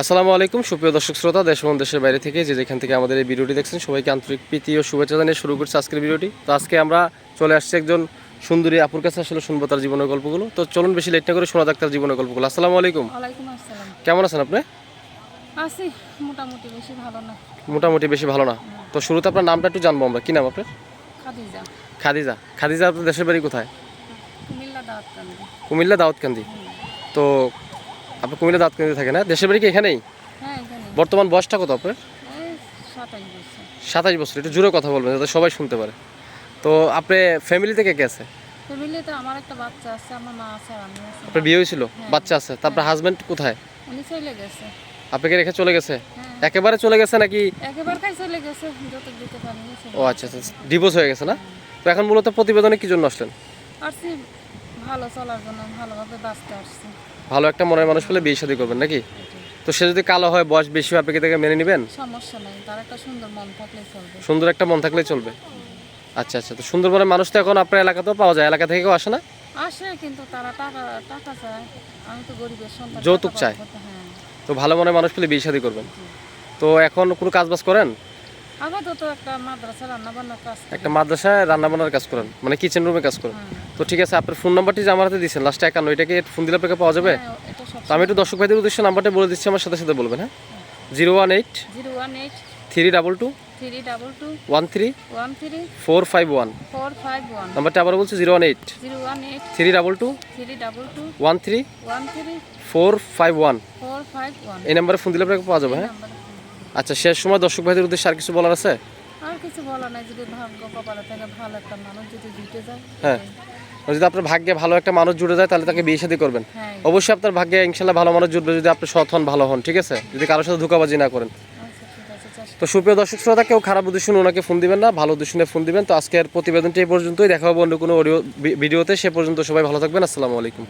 আসসালামু আলাইকুম সুপ্রিয় দর্শক শ্রোতা দেশ এবং দেশের বাইরে থেকে যে যেখান থেকে আমাদের এই ভিডিওটি দেখছেন সবাইকে আন্তরিক প্রীতি ও শুভেচ্ছা জানিয়ে শুরু করছি আজকের ভিডিওটি। তো আজকে আমরা চলে আসছি একজন সুন্দরী আপুর কাছে আসলে শুনব তার জীবনের গল্পগুলো। তো চলুন বেশি লেট না করে শোনা যাক তার জীবনের গল্পগুলো। আসসালামু আলাইকুম। কেমন আছেন আপনি? আছি মোটামুটি বেশি ভালো না। মোটামুটি বেশি ভালো না। তো শুরুতে আপনার নামটা একটু জানব আমরা। কি নাম আপনার? খাদিজা। খাদিজা। খাদিজা আপনার দেশের বাড়ি কোথায়? কুমিল্লা দাওয়াত কান্দি কুমিল্লা দাউদকান্দি। তো আপনি কুমিল্লা দাউদকান্দি থাকেন না? দেশের বাড়ি কি এখানেই? হ্যাঁ বর্তমান বয়সটা কত আপনার? সাতাশ বছর। একটু জোরে কথা বলবেন যাতে সবাই শুনতে পারে। তো আপনি ফ্যামিলি থেকে কে আছে? ফ্যামিলিতে আমার একটা বাচ্চা আছে আমার মা আছে আমি আছি। আপনার বিয়ে হয়েছিল? বাচ্চা আছে। তারপর হাজবেন্ড কোথায়? উনি চলে গেছে। আপনাকে রেখে চলে গেছে? হ্যাঁ। একেবারে চলে গেছে নাকি? একেবারে চলে গেছে যত দিতে পারিনি ও আচ্ছা আচ্ছা ডিভোর্স হয়ে গেছে না? তো এখন মূলত প্রতিবেদনে কি জন্য আসলেন? ভালো চলার জন্য ভালোভাবে বাঁচতে আসছি ভালো একটা মনের মানুষ পেলে বিয়ে শাদী করবেন নাকি? তো সে যদি কালো হয় বয়স বেশি হয় আপনি কি তাকে মেনে নেবেন? সমস্যা নেই তার একটা সুন্দর মন থাকলে চলবে। সুন্দর একটা মন থাকলেই চলবে? আচ্ছা আচ্ছা তো সুন্দরবনের মানুষ তো এখন আপনার এলাকাতেও পাওয়া যায় এলাকা থেকে কেউ আসে না? আসে কিন্তু তারা টাকা টাকা চায়। আমি তো গরিবের সন্তান যৌতুক চায়? হ্যাঁ। তো ভালো মনের মানুষ পেলে বিয়ে শাদী করবেন? তো এখন কোনো কাজ বাজ করেন? আপাতত একটা মাদ্রাসা রান্না বান্নার কাজ একটা মাদ্রাসায় রান্না বান্নার কাজ করেন মানে কিচেন রুমে কাজ করেন? হ্যাঁ। তো ঠিক আছে আপনার ফোন নাম্বারটি যে আমার হাতে দিচ্ছেন লাস্টে একান্ন এটাকে ফোন দিলে আপনাকে পাওয়া যাবে? হ্যাঁ, তো আমি একটু দর্শক ভাইদের উদ্দেশ্যে নাম্বারটা বলে দিচ্ছি আমার সাথে সাথে বলবেন হ্যাঁ? Zero one eight zero one eight three double two three double two one three one three four five one. Four five one. নাম্বারটা আবার বলছি zero one eight zero one eight three double two three double two one three one three four five one. Four five one. এই নাম্বারে phone দিলে আপনাকে পাওয়া যাবে হ্যাঁ? আচ্ছা শেষ সময় দর্শক ভাইদের উদ্দেশ্যে আর কিছু বলার আছে? আর কিছু বলা নাই যদি ভাগ্য কপালে থেকে ভালো একটা মানুষ যদি জুটে যায় হ্যাঁ। যদি আপনার ভাগ্যে ভালো একটা মানুষ জুড়ে যায় তাহলে তাকে বিয়ে শাদী করবেন। হ্যাঁ। অবশ্যই আপনার ভাগ্যে ইনশাল্লাহ ভালো মানুষ জুড়বে যদি আপনি সৎ হন ভালো হন ঠিক আছে? যদি কারোর সাথে ধোকাবাজি না করেন। আচ্ছা তো সুপ্রিয় দর্শক শ্রোতা কেউ খারাপ উদ্দেশ্যে ওনাকে ফোন দিবেন না ভালো উদ্দেশ্যে ফোন দিবেন। তো আজকের প্রতিবেদনটি এই পর্যন্তই। দেখা হবে অন্য কোনো অডিও ভিডিওতে। সে পর্যন্ত সবাই ভালো থাকবেন। আসসালামু আলাইকুম।